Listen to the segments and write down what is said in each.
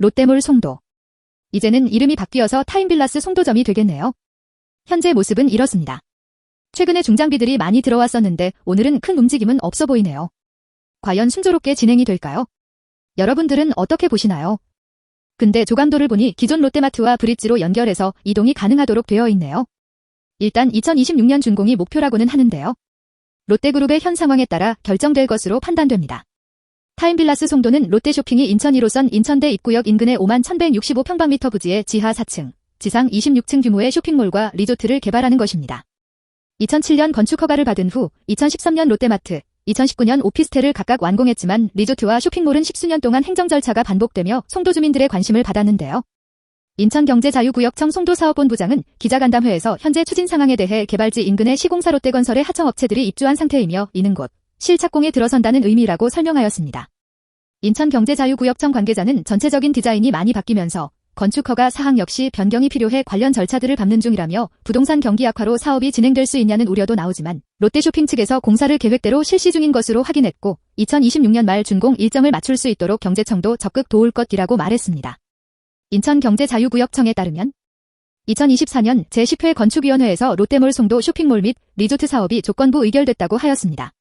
롯데몰 송도. 이제는 이름이 바뀌어서 타임빌라스 송도점이 되겠네요. 현재 모습은 이렇습니다. 최근에 중장비들이 많이 들어왔었는데 오늘은 큰 움직임은 없어 보이네요. 과연 순조롭게 진행이 될까요? 여러분들은 어떻게 보시나요? 근데 조감도를 보니 기존 롯데마트와 브릿지로 연결해서 이동이 가능하도록 되어 있네요. 일단 2026년 준공이 목표라고는 하는데요. 롯데그룹의 현 상황에 따라 결정될 것으로 판단됩니다. 타임빌라스 송도는 롯데쇼핑이 인천 1호선 인천대 입구역 인근의 5만 1165평방미터 부지의 지하 4층, 지상 26층 규모의 쇼핑몰과 리조트를 개발하는 것입니다. 2007년 건축 허가를 받은 후 2013년 롯데마트, 2019년 오피스텔을 각각 완공했지만 리조트와 쇼핑몰은 십수년 동안 행정 절차가 반복되며 송도 주민들의 관심을 받았는데요. 인천경제자유구역청 송도사업본부장은 기자간담회에서 현재 추진 상황에 대해 개발지 인근의 시공사 롯데건설의 하청업체들이 입주한 상태이며 이는 곧 실착공에 들어선다는 의미라고 설명하였습니다. 인천경제자유구역청 관계자는 전체적인 디자인이 많이 바뀌면서 건축허가 사항 역시 변경이 필요해 관련 절차들을 밟는 중이라며 부동산 경기 악화로 사업이 진행될 수 있냐는 우려도 나오지만 롯데쇼핑 측에서 공사를 계획대로 실시 중인 것으로 확인했고 2026년 말 준공 일정을 맞출 수 있도록 경제청도 적극 도울 것이라고 말했습니다. 인천경제자유구역청에 따르면 2024년 제10회 건축위원회에서 롯데몰 송도 쇼핑몰 및 리조트 사업이 조건부 의결됐다고 하였습니다.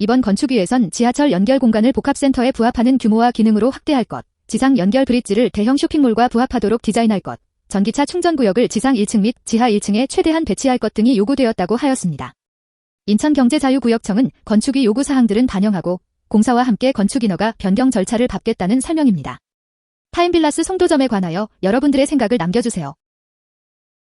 이번 건축위에선 지하철 연결 공간을 복합센터에 부합하는 규모와 기능으로 확대할 것, 지상 연결 브릿지를 대형 쇼핑몰과 부합하도록 디자인할 것, 전기차 충전구역을 지상 1층 및 지하 1층에 최대한 배치할 것 등이 요구되었다고 하였습니다. 인천경제자유구역청은 건축위 요구 사항들은 반영하고 공사와 함께 건축인허가 변경 절차를 밟겠다는 설명입니다. 타임빌라스 송도점에 관하여 여러분들의 생각을 남겨주세요.